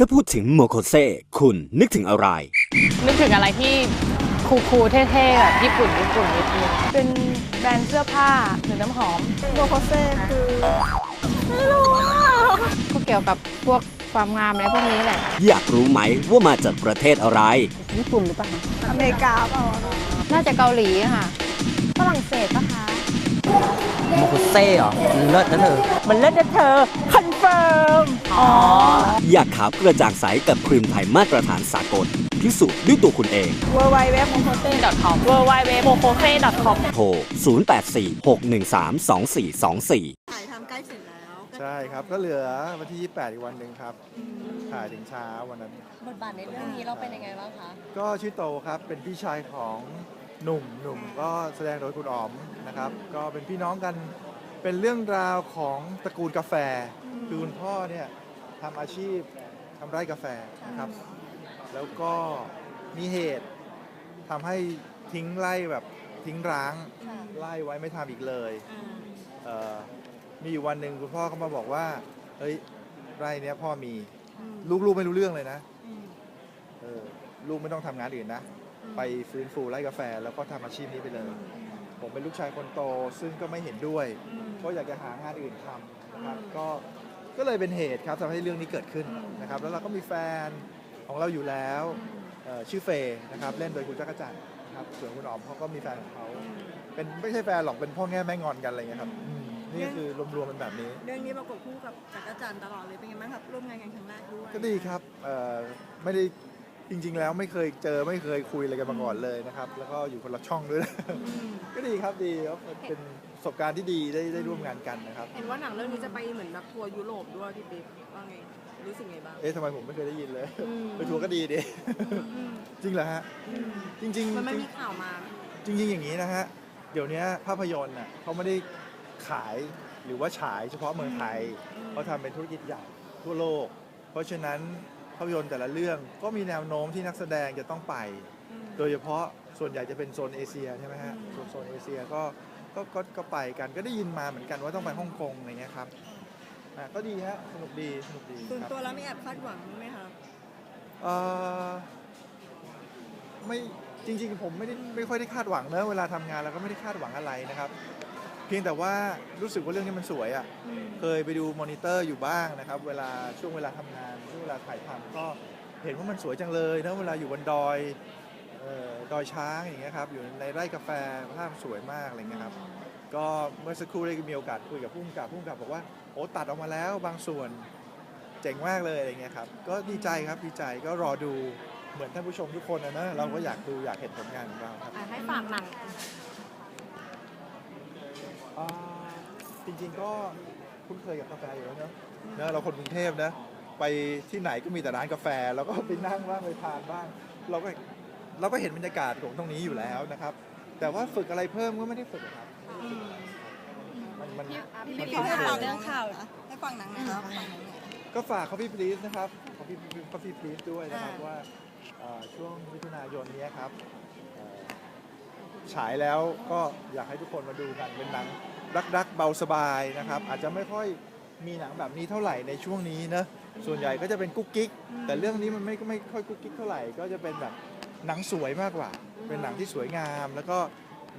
ถ้าพูดถึงโมโคเซคุณนึกถึงอะไร นึกถึงอะไรที่คูลๆเท่ๆแบบญี่ปุ่นญี่ปุ่นนิดนึงเป็นแบรนด์เสื้อผ้าหรือน้ำหอมโบโคเซ่คือก็เกี่ยวกับพวกความงามอะไรพวกนี้แหละ อยากรู้ไหมว่ามาจากประเทศอะไร ญี่ปุ่นหรือเปล่าอเมริกาเปล่าน่าจะเกาหลีอะค่ะฝรั่งเศสปะคะโมโคเซ่เหรอมันเลิศนะเธอมันเลิศนะเธอคอน เฟิร์มอ๋ออยากขาวกระจ่างใสกับครีมไทยมาตรฐานสากลพิสูจน์ด้วยตัวคุณเองเวอร์ไวเว็บโมโคเซ่ .com w w w m o k o s e .com โทร 0846132424 ถ่ายทำใกล้เสร็จแล้วใช่ครับ ก็เหลือวันที่ 28 อีกวันหนึ่งครับถ่ายถึงเช้าวันนั้น บทบาทในเรื่องนี้เราเป็นยังไงบ้างคะ ก็ชื่อโตครับเป็นพี่ชายของหนุ่มหนุ่มก็แสดงโดยคุณอ๋อมนะครับ ก็เป็นพี่น้องกันเป็นเรื่องราวของตระกูลกาแฟ คือคุณพ่อเนี่ยทำอาชีพทำไร่กาแฟนะครับ แล้วก็มีเหตุทำให้ทิ้งไร่แบบทิ้งร้างไล่ไว้ไม่ทำอีกเลยเอ่อมีอยู่วันหนึ่งคุณพ่อเขามาบอกว่าเฮ้ยไร่เนี้ยพ่อมีลูกๆไม่รู้เรื่องเลยนะเออลูกไม่ต้องทำงานอื่นนะ ไปฟื้นฟูไร่กาแฟแล้วก็ทำอาชีพนี้ไปเลย ผมเป็นลูกชายคนโตซึ่งก็ไม่เห็นด้วย ก็อยากจะหางานอื่นทำนะครับก็ ก็เลยเป็นเหตุครับทำให้เรื่องนี้เกิดขึ้นนะครับแล้วเราก็มีแฟนของเราอยู่แล้วเอ่อชื่อเฟย์นะครับเล่นโดยคุณจักรจันทร์นะครับส่วนคุณอ๋อมเขาก็มีแฟนของเขาเป็นไม่ใช่แฟนหรอกเป็นพ่อแง่แม่งอนกันอะไรเงี้ยครับอืมนี่ก็คือรวมๆเป็นแบบนี้ เรื่องนี้ประกบคู่กับจักรจันทร์ตลอดเลยเป็นไงบ้างครับร่วมงานกันครั้งแรกด้วยก็ดีครับเอ่อไม่ได้ จริง ๆ แล้วไม่เคยเจอไม่เคยคุยอะไรกันมาก่อนเลยนะครับ แล้วก็อยู่คนละช่องด้วยนะก็ดีครับดีครับเป็นประสบการณ์ที่ดีได้ได้ร่วมงานกันนะครับ เห็นว่าหนังเรื่องนี้จะไปเหมือนแบบทัวร์ยุโรปด้วยพี่ปิ๊บว่าไงรู้สึกไงบ้าง เอ๊ะทำไมผมไม่เคยได้ยินเลย ไปทัวร์ก็ดีดิจริงเหรอฮะจริงๆมันไม่มีข่าวมาจริง ๆ อย่างนี้นะฮะเดี๋ยวนี้ภาพยนตร์น่ะเขาไม่ได้ขายหรือว่าฉายเฉพาะเมืองไทยเขาทำเป็นธุรกิจใหญ่ทั่วโลก เพราะฉะนั้น ภาพยนตร์แต่ละเรื่องก็มีแนวโน้มที่นักแสดงจะต้องไป โดยเฉพาะส่วนใหญ่จะเป็นโซนเอเชียใช่ไหมฮะโซนโซนเอเชียก็ก็ก็ก็ไปกันก็ได้ยินมาเหมือนกันว่าต้องไปฮ่องกงอะไรเงี้ยครับอะก็ดีฮะสนุกดีสนุกดีส่วนครับตัวแล้วมีแอบคาดหวังไหมคะเอ่อไม่จริง ๆ ผมไม่ได้ไม่ค่อยได้คาดหวังเนอะเวลาทำงานเราก็ไม่ได้คาดหวังอะไรนะครับ เพียงแต่ว่ารู้สึกว่าเรื่องนี้มันสวยอะ่ะ เคยไปดูมอนิเตอร์อยู่บ้างนะครับ เวลาช่วงเวลาทำงานช่วงเวลาถ่ายทำก็เห็นว่ามันสวยจังเลยนะเวลาอยู่บนดอยเอ่อดอยช้างอย่างเงี้ยครับอยู่ในไร่กาแฟภาพสวยมากอะไรเงี้ยครับก็เมื่อสักครู่ได้มีโอกาสคุยกับผู้กำกับผู้กำกับบอกว่าโอ้ตัดออกมาแล้วบางส่วนเจ๋งมากเลยอะไรเงี้ยครับก็ดีใจครับดีใจก็รอดูเหมือนท่านผู้ชมทุกคนนะนะเราก็อยากดูอยากเห็นผลงานของเราครับให้ฝากหนัง อ่าจริงๆก็คุ้นเคยกับกาแฟอยู่แล้วเนอะเนอะเราคนกรุงเทพนะ ไปที่ไหนก็มีแต่ร้านกาแฟเราก็ไปนั่งบ้างไปทานบ้าง เราก็เราก็เห็นบรรยากาศของตรงนี้อยู่แล้วนะครับ แต่ว่าฝึกอะไรเพิ่มก็ไม่ได้ฝึกครับมันมันพี่มันปิ๊บคุ้นให้เคฝากยเรื่องข่าวให้ฟังหนังหนะครับฟังหนังหน่อยก็ฝาก Coffee Please นะครับ Coffee Coffee Please ด้วยนะครับอ่าว่าเอ่อช่วงมิถุนายนนี้ครับเอ่อ ฉายแล้วก็อยากให้ทุกคนมาดูกันเป็นหนังรักๆเบาสบายนะครับ อาจจะไม่ค่อยมีหนังแบบนี้เท่าไหร่ในช่วงนี้นะส่วนใหญ่ก็จะเป็นกุ๊กกิ๊กแต่เรื่องนี้มันไม่ไม่ค่อยกุ๊กกิ๊กเท่าไหร่ก็จะเป็นแบบหนังสวยมากกว่า เป็นหนังที่สวยงาม แล้วก็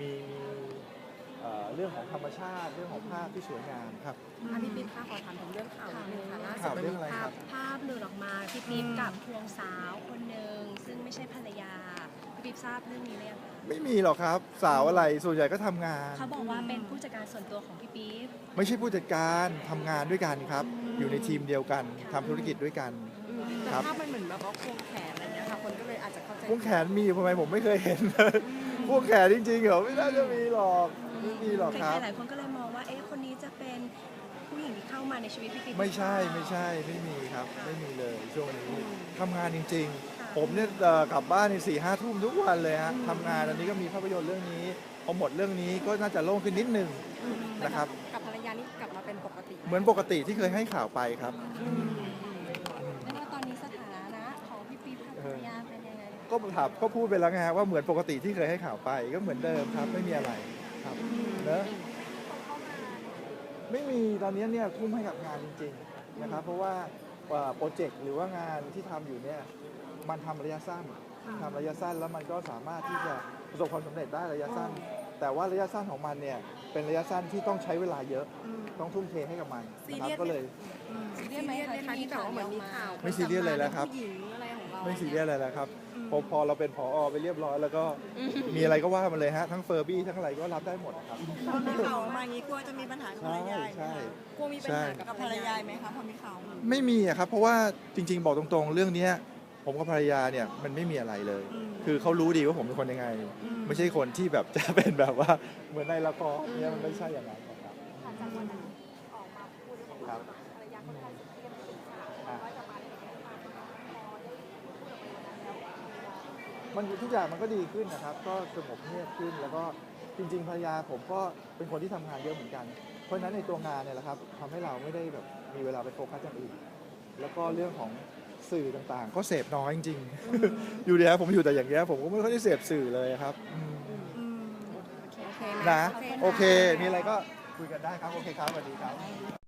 มีมีเอ่อเรื่องของธรรมชาติเรื่องของภาพที่สวยงามครับอะพี่ปิ๊บคะขอถามถึงเรื่องข่าวนิดนึงค่ะล่าสุดข่าวมันเรื่องมีอะไรภาครัพบภาพหลุดออกมาพี่ปิ๊บกับควงสาวคนหนึ่งซึ่งไม่ใช่ภรรยา พี่ปิ๊บทราบเรื่องนี้หรือยังคะไม่มีหรอกครับ สาวอะไรส่วนใหญ่ก็ทำงาน เขาบอกว่าเป็นผู้จัดการส่วนตัวของพี่ปิ๊บ ไม่ใช่ผู้จัดการทำงานด้วยกันครับ อยู่ในทีมเดียวกันทำธุรกิจด้วยกัน แต่ครับ ภาพมันเหมือนแบบว่าควงแขนอะไรเงี้ยค่ะคนก็เลยอาจจะเข้าใจพวกแขนมีทำไมผมไม่เคยเห็นเลยพวกแขนจริงๆเหรอไม่น่าจะมีหรอกไม่มีหรอกใคครับรๆหลายคนก็เลยมองว่า เอ๊ะ คนนี้จะเป็นผู้หญิงที่เข้ามาในชีวิตพี่ปิ๊บไม่ใช่หรือเปล่าไม่ใช่ไม่มีครับ ไม่มีเลยช่วงนี้ทำงานจริงๆ ผมเนี่ยเอ่อกลับบ้านในสี่ห้าทุ่มทุกวันเลยฮะทำงานอันนี้ก็มีภาพยนตร์เรื่องนี้พอหมดเรื่องนี้ก็น่าจะโล่งขึ้นนิดนึงนะครับ กับภรรยานี่กลับมาเป็นปกติเหมือนปกติที่เคยให้ข่าวไปครับ แล้วก็ตอนนี้สถานะของพี่ปิ๊บกับภรรยาเป็นยังไงก็ถามก็พูดไปแล้วไงฮะว่าเหมือนปกติที่เคยให้ข่าวไปก็เหมือนเดิมครับไม่มีอะไรครับเนอะไม่มีตอนนี้เนี่ยทุ่มให้กับงานจริงๆนะครับเพราะว่าว่าโปรเจกต์หรือว่างานที่ทำอยู่เนี่ย มันทำระยะสั้นทำระยะสั้นแล้วมันก็สามารถที่จะประสบความสำเร็จได้ระยะสั้น แต่ว่าระยะสั้นของมันเนี่ยเป็นระยะสั้นที่ต้องใช้เวลาเยอะต้องทุ่มเทให้กับมันนะครับก็เลยซีเรียสไหมคะที่แบบว่าเหมือนมีข่าวไม่ซีเรียสเลยแล้วครับผู้หญิงอะไรของเราไม่ซีเรียสอะไรแล้วครับพอพอเราเป็นผอไปเรียบร้อยแล้วก็มีอะไรก็ว่ามาเลยฮะ ทั้งเฟอร์บี้ทั้งอะไรก็รับได้หมดนะครับพอมีข่าวออกมาอย่างนี้กลัวจะมีปัญหากับภรใช่รยาไหมใช่คะกลัวมีปัญหากับกับภรรยาไหมคะพอมีข่าวมาไม่มีอะครับเพราะว่าจริง ๆ บอกตรงๆ เรื่องเนี้ย ผมกับภรรยาเนี่ยมันไม่มีอะไรเลย คือเขารู้ดีว่าผมเป็นคนยังไง ไม่ใช่คนที่แบบจะเป็นแบบว่าเหมือนในละครเนี่ยมันไม่ใช่อย่างนั้นนะครับครับอะมันทุกอย่างมันก็ดีขึ้นนะครับ ก็สงบเงียบขึ้นแล้วก็จริง ๆภรรยาผมก็เป็นคนที่ทำงานเยอะเหมือนกัน เพราะฉะนั้นในตัวงานเนี่ยแหละครับทำให้เราไม่ได้แบบมีเวลาไปโฟกัสอย่างอื่นแล้วก็เรื่องของ สื่อต่างๆ ก็เสพน้อยจริงๆ อยู่เดียวผมอยู่แต่อย่างเงี้ยผมก็ไม่ค่อยได้เสพสื่อเลยครับอืมนะ โอเค มีอะไรก็คุยกันได้ครับ โอเคครับสวัสดีครับ